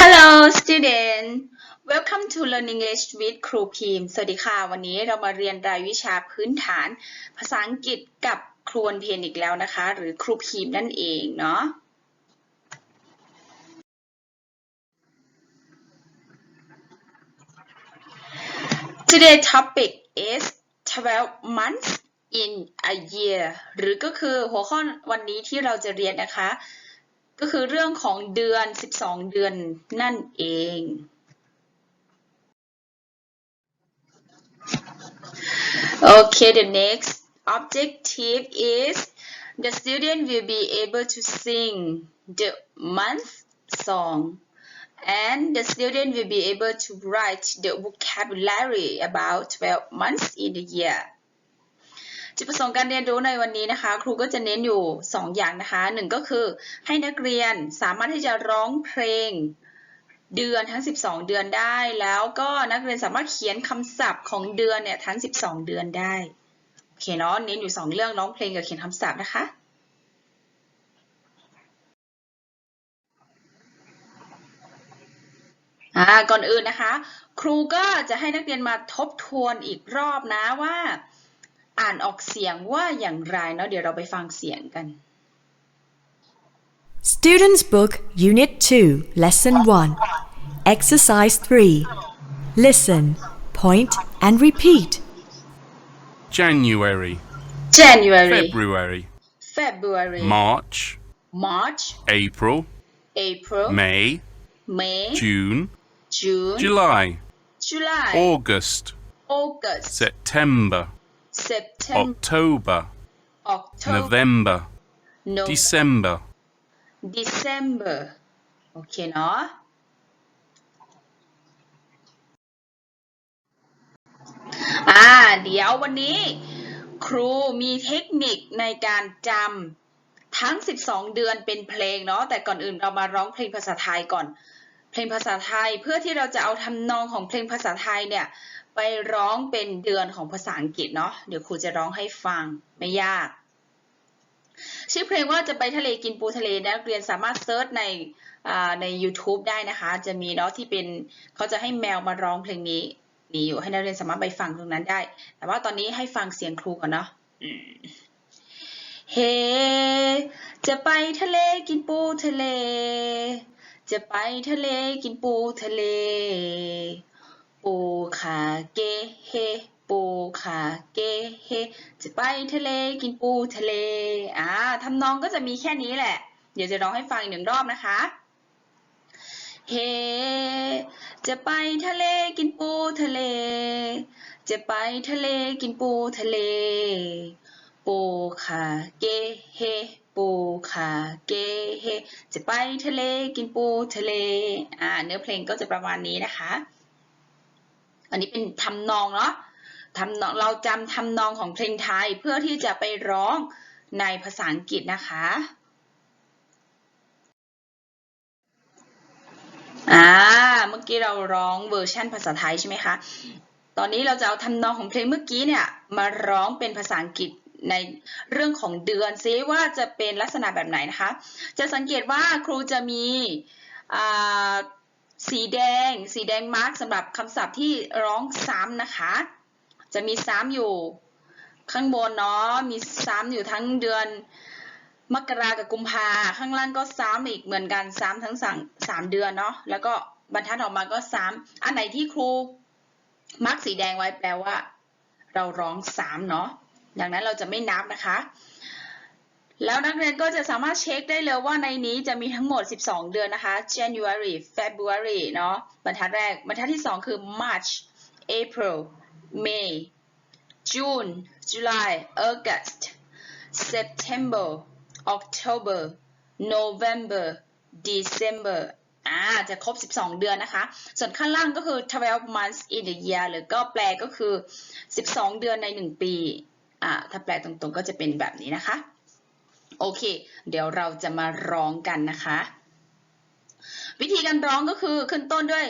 Hello student Welcome to Learn English with ครูพิมสวัสดีค่ะ วันนี้เรามาเรียนรายวิชาพื้นฐาน ภาษาอังกฤษกับครูวันเพียนอีกแล้วนะคะ หรือครูพิมนั่นเองเนาะ Today topic is 12 months in a year หรือก็คือหัวข้อวันนี้ที่เราจะเรียนนะคะ ก็คือเรื่องของเดือน 12 เดือนนั่นเอง Okay, the next objective is the student will be able to sing the month song and the student will be able to write the vocabulary about 12 months in a year จุดประสงค์การเรียนรู้ในวันนี้นะคะ ครูก็จะเน้นอยู่ 2 อย่างนะคะหนึ่งก็คือให้นักเรียนสามารถที่จะร้องเพลงเดือนทั้ง 12 เดือนได้ แล้วก็นักเรียนสามารถเขียนคำศัพท์ของเดือนเนี่ยทั้ง 12 เดือนได้โอเคเนาะเน้นอยู่ 2 เรื่องร้องเพลงกับเขียนคำศัพท์นะคะอ่าก่อนอื่นนะคะ ครูก็จะให้นักเรียนมาทบทวนอีกรอบนะว่า อ่านออกเสียงว่าอย่างไรเนาะเดี๋ยวเราไปฟังเสียงกัน Students' Book, Unit 2, Lesson 1. Exercise 3. Listen, point, and repeat. January, January February, February March, March April, April May, May June, June July, July August, August September, September October, October November, No December, December โอเคเนาะ อ่า เดี๋ยววันนี้ ครูมีเทคนิคในการจำทั้ง 12 เดือนเป็นเพลงเนาะ แต่ก่อนอื่นเรามาร้องเพลงภาษาไทยก่อน เพลงภาษาไทยเพื่อที่เราจะเอาทำนองของเพลงภาษาไทยเนี่ย ไปร้องเป็นเดือนของภาษาอังกฤษเนาะเดี๋ยวครูจะร้องให้ฟังไม่ยาก ชื่อเพลงว่าจะไปทะเลกินปูทะเลนักเรียนสามารถเซิร์ชในใน YouTube ได้นะคะ จะมีเนาะที่เป็นเขาจะให้แมวมาร้องเพลงนี้มีอยู่ให้นักเรียนสามารถไปฟังตรงนั้นได้ แต่ว่าตอนนี้ให้ฟังเสียงครูก่อนเนาะอืมเฮจะไปทะเลกินปูทะเล จะไปทะเลกินปูทะเล ปูขาเกเฮปูขาเกเฮจะไปทะเลกินปูทะเลอ่าทำนองก็จะมีแค่นี้แหละ เดี๋ยวจะร้องให้ฟังอีกหนึ่งรอบนะคะเฮ จะไปทะเลกินปูทะเล จะไปทะเลกินปูทะเล ปูขาเกเฮ ปูขาเกเฮ จะไปทะเลกินปูทะเล อ่า เนื้อเพลงก็จะประมาณนี้นะคะ อันนี้เป็นทำนองเนาะทำนองเราจำทำนองของเพลงไทยเพื่อที่จะไปร้องในภาษาอังกฤษนะคะอ่าเมื่อกี้เราร้องเวอร์ชันภาษาไทยใช่ไหมคะ ตอนนี้เราจะเอาทำนองของเพลงเมื่อกี้เนี่ยมาร้องเป็นภาษาอังกฤษในเรื่องของเดือนซิว่าจะเป็นลักษณะแบบไหนนะคะ จะสังเกตว่าครูจะมีอ่า สีแดง สีแดงมาร์กสำหรับคำศัพท์ที่ร้องซ้ำนะคะ จะมีซ้ำอยู่ข้างบนเนาะมีซ้ำอยู่ทั้งเดือนมกรากับกุมภาข้างล่างก็ซ้ำอีกเหมือนกันซ้ำทั้งสามสามเดือนเนาะแล้วก็บรรทัดออกมาก็ซ้ำอันไหนที่ครูมาร์กสีแดงไว้แปลว่า เราร้องซ้ำเนาะดังนั้นเราจะไม่นับนะคะ แล้วนักเรียนก็จะสามารถเช็คได้เลยว่าในนี้จะมีทั้งหมด 12 เดือนนะคะ January February เนาะบรรทัดแรก บรรทัดที่ 2 คือ March April May June July August September October November December อ่า จะครบ 12 เดือนนะคะ ส่วนข้างล่างก็คือ 12 months in a year หรือก็แปลก็คือ 12 เดือนใน 1 ปี อ่า ถ้าแปลตรงๆ ก็จะเป็นแบบนี้นะคะ โอเค เดี๋ยวเราจะมาร้องกันนะคะ วิธีการร้องก็คือขึ้นต้นด้วย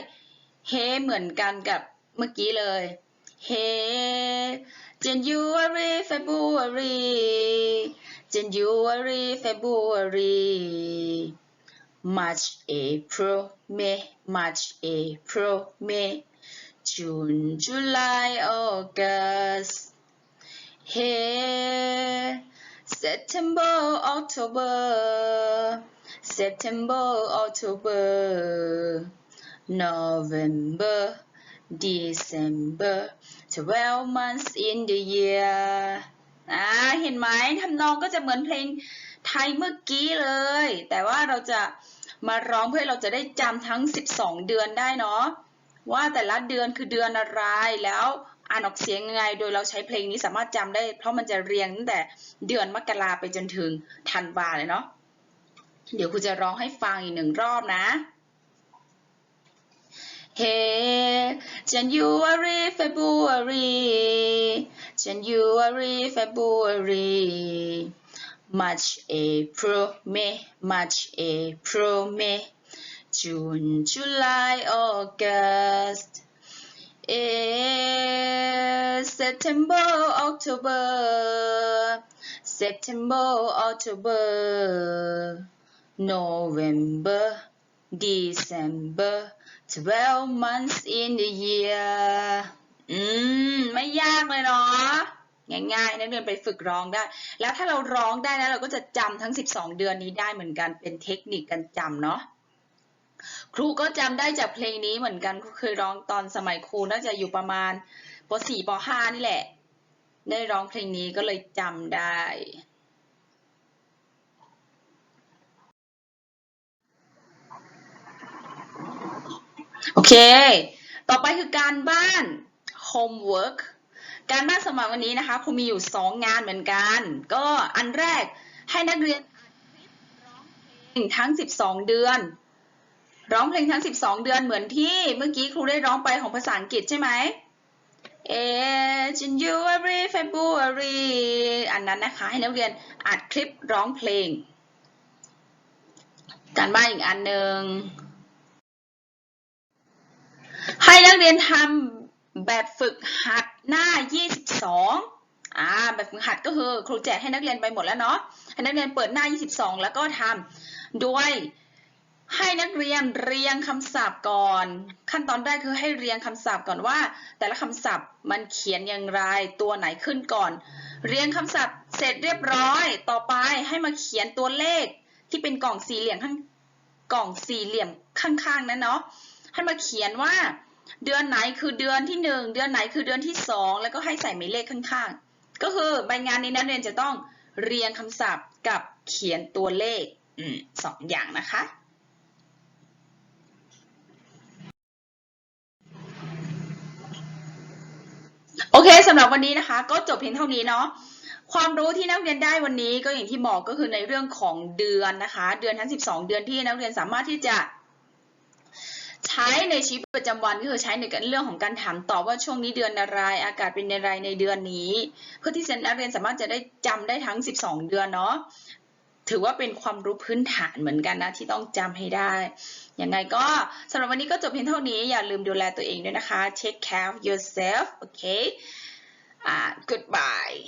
เฮเหมือนกันกับเมื่อกี้เลยเฮ January February January February March April May March April May June July August Hey September October September October November December 12 months in the year อ่าเห็นไหมทำนองก็จะเหมือนเพลงไทยเมื่อกี้เลย แต่ว่าเราจะมาร้องเพื่อเราจะได้จำทั้ง 12 เดือนได้เนาะว่าแต่ละเดือนคือเดือนอะไรแล้ว อ่านออกเสียงยังไง โดยเราใช้เพลงนี้สามารถจำได้ เพราะมันจะเรียงตั้งแต่เดือนมกราไปจนถึงธันวาเลยเนาะ เดี๋ยวครูจะร้องให้ฟังอีกหนึ่งรอบนะ Hey, January, February, January, February, March, April, May, March, April, May, June, July, August, eh, September, October, September, October, November, December, 12 months in the year อืม ไม่ยากเลยเนาะ ง่ายๆ นักเรียนไปฝึกร้องได้ แล้วถ้าเราร้องได้นะ เราก็จะจำทั้ง 12 เดือนนี้ได้เหมือนกัน เป็นเทคนิคการจำเนาะ ครูก็จำได้จากเพลงนี้เหมือนกันครูเคยร้องตอนสมัยครูน่าจะอยู่ประมาณป .4 ป .5 นี่แหละ ได้ร้องเพลงนี้ก็เลยจำได้ โอเค ต่อไปคือการบ้าน homework การบ้านสมัครวันนี้นะคะครูมีอยู่ 2 งานเหมือนกัน ก็อันแรกให้นักเรียนร้องเพลงทั้ง 12 เดือน ร้องเพลงทั้ง 12 เดือนเหมือนที่เมื่อกี้ครูได้ร้องไปของภาษาอังกฤษใช่ไหม Eh, January February อันนั้นนะคะ ให้นักเรียนอัดคลิปร้องเพลง การบ้านอีกอันหนึ่ง ให้นักเรียนทำแบบฝึกหัดหน้า 22 อ่า แบบฝึกหัดก็คือครูแจกให้นักเรียนไปหมดแล้วเนาะ ให้นักเรียนเปิดหน้า 22 แล้วก็ทำโดย ให้นักเรียนเรียงคำศัพท์ก่อน ขั้นตอนแรกคือให้เรียงคำศัพท์ก่อนว่า แต่ละคำศัพท์มันเขียนอย่างไรตัวไหนขึ้นก่อน เรียงคำศัพท์เสร็จเรียบร้อย ต่อไปให้มาเขียนตัวเลขที่เป็นกล่องสี่เหลี่ยมข้างกล่องสี่เหลี่ยมข้างๆนั้นเนาะให้มาเขียนว่า เดือนไหนคือเดือนที่หนึ่งเดือนไหนคือเดือนที่สองแล้วก็ให้ใส่หมายเลขข้างๆ ก็คือใบงานนี้นักเรียนจะต้องเรียงคำศัพท์กับเขียนตัวเลขอสองอย่างนะคะ โอเคสำหรับวันนี้นะคะ ก็จบเพียงเท่านี้เนาะความรู้ที่นักเรียนได้วันนี้ก็อย่างที่บอกก็คือในเรื่องของเดือนนะคะ เดือนทั้ง 12 เดือนที่นักเรียนสามารถที่จะใช้ในชีวิตประจำวันก็คือใช้ในเรื่องของการถามตอบว่าช่วงนี้เดือนอะไร อากาศเป็นอะไรในเดือนนี้ เพื่อที่จะนักเรียนสามารถจะได้จำได้ทั้ง 12 เดือนเนาะ ถือว่าเป็นความรู้พื้นฐานเหมือนกันนะที่ต้องจำให้ได้ยังไงก็สำหรับวันนี้ก็จบเพียงเท่านี้ อย่าลืมดูแลตัวเองด้วยนะคะ take care of yourself okay uh, goodbye